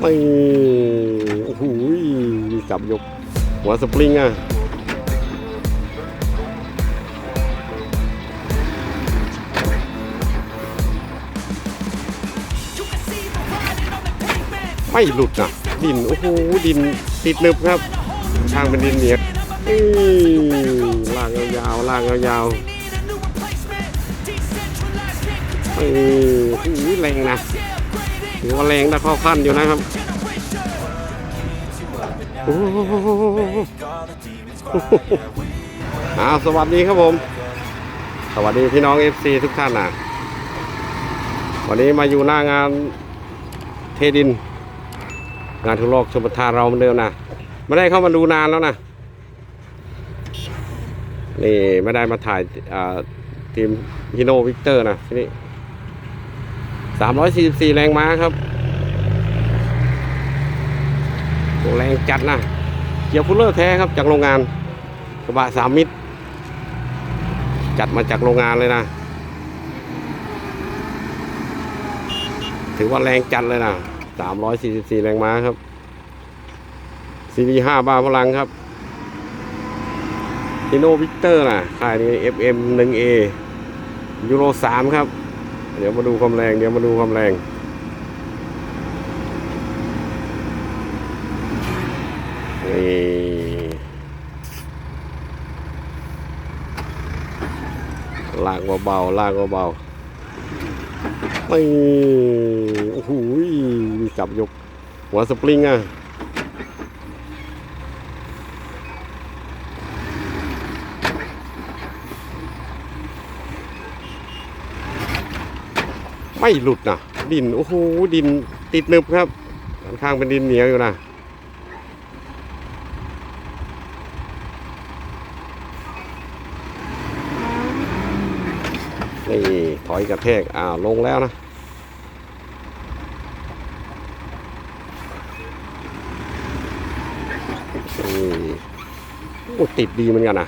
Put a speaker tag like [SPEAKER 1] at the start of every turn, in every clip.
[SPEAKER 1] ไม่โอ้โหจับยก หัวสปริงอะไม่หลุดนะดิน โอ้โห ดินติดนึบครับ ทางเป็นดินเหนียดอื้อลากยาวๆลากยาวๆเออโอ้โหแรงนะ ถือว่าแรงนะเข้าขั้นอยู่นะครับโอ้โหอาสวัสดีครับผม สวัสดีพี่น้อง FC ทุกท่านนะวันนี้มาอยู่หน้างานเทดิน งานทุโลกชมประทานเราเหมือนเดิมนะไม่ได้เข้ามาดูนานแล้วนะนี่ไม่ได้มาถ่ายทีมฮิโนวิกเตอร์นะที่นี่ สามร้อยสี่สิบสี่แรงม้าครับแรงจัดนะเกียร์ฟูลเลอร์แท้ครับจากโรงงานกระบะสามมิตร จัดมาจากโรงงานเลยนะ ถือว่าแรงจัดเลยนะ344 แรงม้าครับซีรีส์5บ้าพลังครับฮิโนวิกเตอร์นะค่ายนี้ FM 1A ยูโร3ครับ เดี๋ยวมาดูความแรง เดี๋ยวมาดูความแรงนี่ลากเบาๆลากเบาๆไม่โอ้โหจับยกหัวสปริงอะ ไม่หลุดนะดินโอ้โหดินติดนึบครับด้านข้างเป็นดินเหนียวอยู่นะนี่ถอยกระแทกอ่าวลงแล้วนะโอ้ติดดีเหมือนกันนะ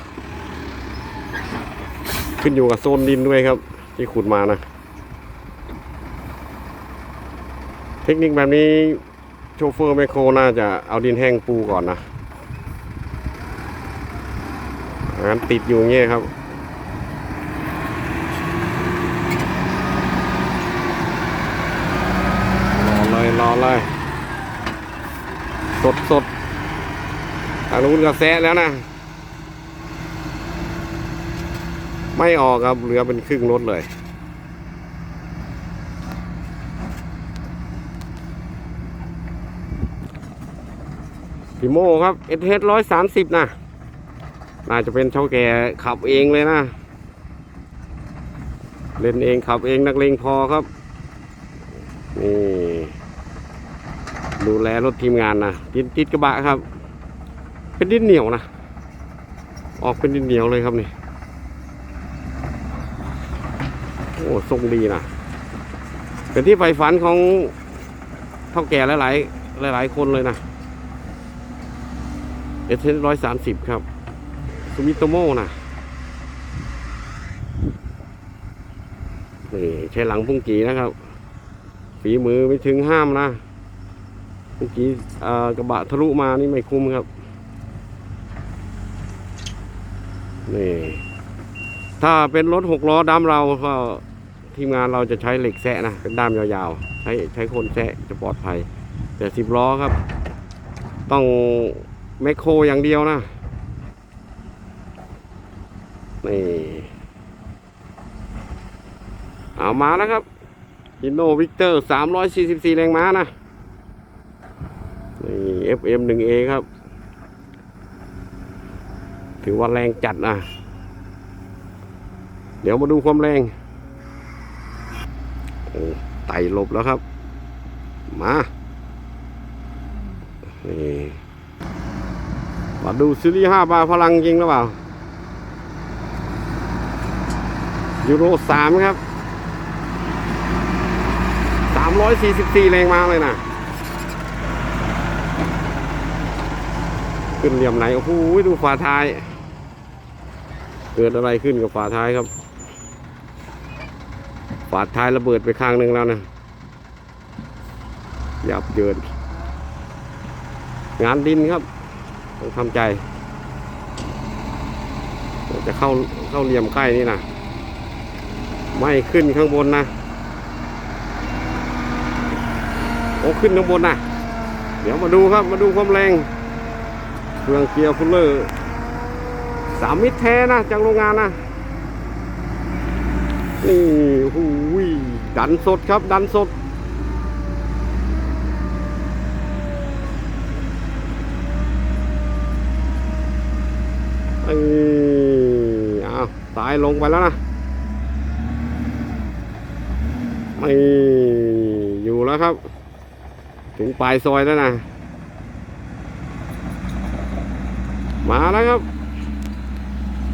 [SPEAKER 1] ขึ้นอยู่กับโซนดินด้วยครับ ที่ขุดมานะ เทคนิคแบบนี้โชเฟอร์แมโครน่าจะเอาดินแห้งปูก่อนนะงั้นติดอยู่เงี้ยครับรอเลยรอเลย สดสดทางนู้นก็แซะแล้วนะ ไม่ออกครับเหลือเป็นครึ่งรถเลย พี่โมครับเอเทสร้อยสามสิบนะน่าจะเป็นเช่าแก่ขับเองเลยนะ เล่นเองขับเองนักเลงพอครับ นี่ดูแลรถทีมงานนะติดติดกระบะครับ เป็นดินเหนียวนะ ออกเป็นดินเหนียวเลยครับนี่ โอ้ทรงดีนะเป็นที่ใฝ่ฝันของเท่าแก่หลาย ๆ หลาย ๆ คนเลยนะ เอเทนร้อยสามสิบครับซูมิโตโมนะนี่ใช้หลังพุ่งกีนะครับ ฝีมือไม่ถึงห้ามนะเมื่อกี้กระบะทะลุมานี่ไม่คุ้มครับ นี่ ถ้าเป็นรถหกล้อดำเราก็ทีมงานเราจะใช้เหล็กแซะนะเป็นด้ามยาวๆ ใช้ใช้คนแซะจะปลอดภัย แต่สิบล้อครับ ต้อง แมคโครอย่างเดียวนะ นี่ เอามาแล้วครับฮิโนวิกเตอร์344แรงม้านะ นี่ FM 1A ครับ ถือว่าแรงจัดนะ เดี๋ยวมาดูความแรงโอ้ไต่หลบแล้วครับ มา นี่ มาดูซีรีส์5บาพลังจริงหรือเปล่า ยูโร3ครับ344แรงมาเลยนะขึ้นเหลี่ยมไหน โอ้โหดูฝาท้าย เกิดอะไรขึ้นกับฝาท้ายครับ ฝาท้ายระเบิดไปข้างหนึ่งแล้วนะยับเยินงานดินครับ ต้องทำใจ จะเข้าเข้าเหลี่ยมใกล้นี่นะไม่ขึ้นข้างบนนะโอ้ขึ้นข้างบนนะเดี๋ยวมาดูครับมาดูความแรง เครื่องเกียร์ฟูลเลอร์สามมิตรแท้นะจากโรงงานนะนี่หูยดันสดครับดันสด อ้ยเอาสายลงไปแล้วนะไม่อยู่แล้วครับ ถึงปลายซอยแล้วนะ มาแล้วครับ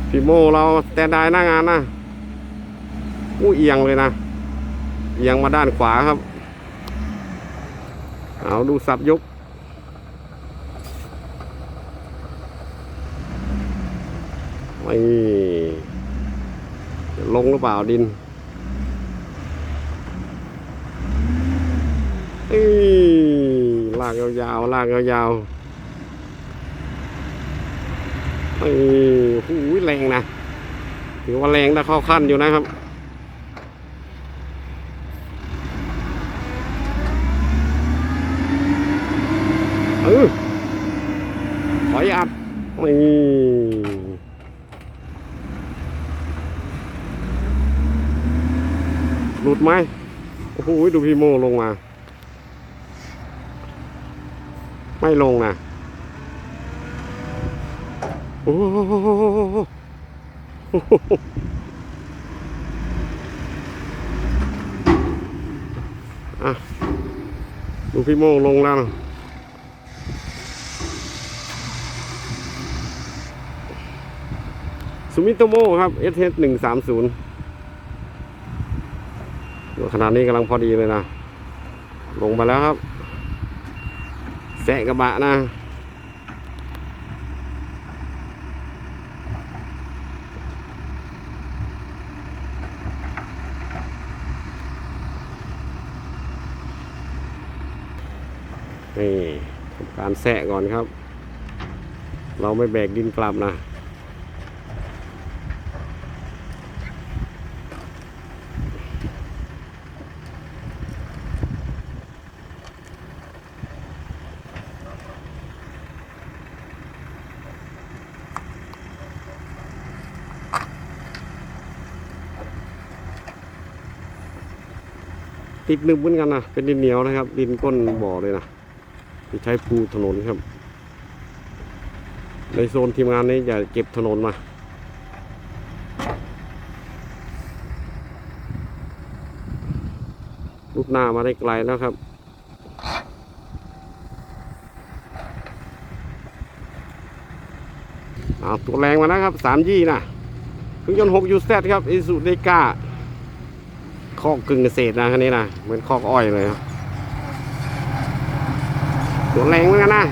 [SPEAKER 1] พี่โมเราแต่ได้หน้างานนะอู้เอียงเลยนะ เอียงมาด้านขวาครับ เอาดูสับยก ไม่ลงหรือเปล่าดินเอ้ลากยาวๆลากยาวๆเอ้ยหูยแรงนะถือว่าแรงถ้เข้าขั้นอยู่นะครับเออถอยอัดนี่หลุด ไหมโอ้โหดูพี่โมลงมา ไม่ลงนะโอ้โหอะดูพี่โมลงแล้วนะซูมิโตโมครับ S H หนึ่งสามศูนย์ ขนาดนี้กำลังพอดีเลยนะ ลงมาแล้วครับแสะกระบะนะนี่ทำการแสะก่อนครับ เราไม่แบกดินกลับนะ ติดนึบเหมือนกันนะเป็นดินเหนียวนะครับ ดินก้นบ่อเลยนะที่ใช้ปูถนนครับ ในโซนทีมงานนี้จะเก็บถนนมาลูกหน้ามาได้ไกลแล้วครับเอาตัวแรงมาแล้วครับสามยี่นะเครื่องยนต์หกยูแซครับอิสุเดกา คอกกึ่งเกษตรนะคันนี้นะเหมือนคอกอ้อยเลยครับตัวแรงเหมือนกันนะ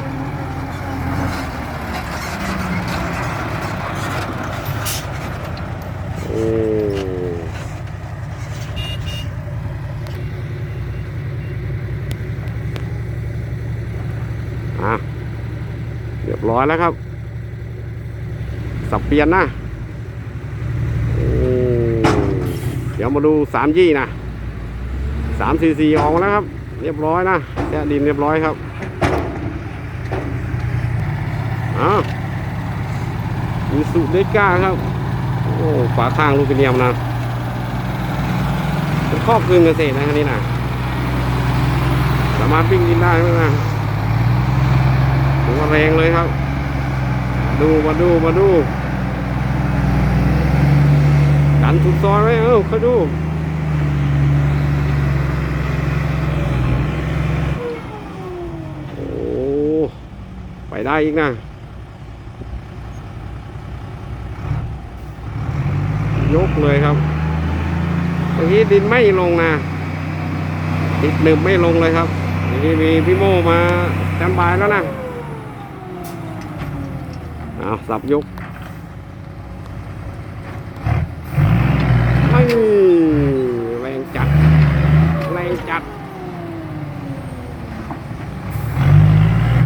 [SPEAKER 1] อืมอะเรียบร้อยแล้วครับ สับเปลี่ยนนะอืม เดี๋ยวมาดูสามยี่นะสามสี่สี่ออกแล้วครับ เรียบร้อยนะแช่ดินเรียบร้อยครับอ้าวมีสุเดก้าครับ โอ้ฝาข้างลูกกระเนียมนะเป็นครอบคลุมเกษตรนะคันนี้นะสามารถวิ่งดินได้ไหมนะถือว่าแรงเลยครับ ดูมาดูมาดู ดันสุดซอยไว้เอ้าเขาดูโอ้ไปได้อีกนะยกเลยครับเมื่อกี้ดินไม่ลงนะติดหนึบไม่ลงเลยครับนี้มีพี่โมมาแตนบายแล้วนะเอาสับยก ไม่แรงจัด แรงจัด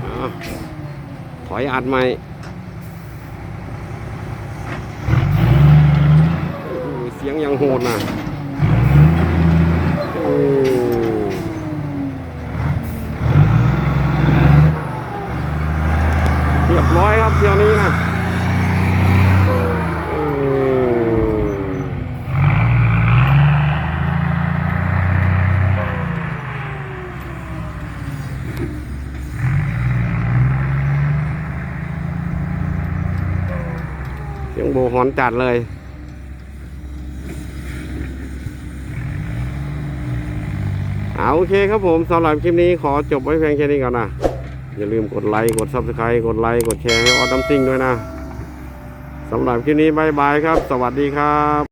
[SPEAKER 1] อ้าว ถอยอั ดใหม่เสียงยังโหดนะโอ้เรียบร้อยครับเที่ยวนี้นะโอ้เสี ยังโบหอนจัดเลยเอาโอเคครับผมสำหรับคลิปนี้ขอจบไว้เพียงแค่นี้ก่อนนะ อย่าลืมกดไลค์กด Subscribe กดไลค์กดแชร์ให้ออดน้ำซิ่งด้วยนะสำหรับคลิปนี้บายบายครับ สวัสดีครับ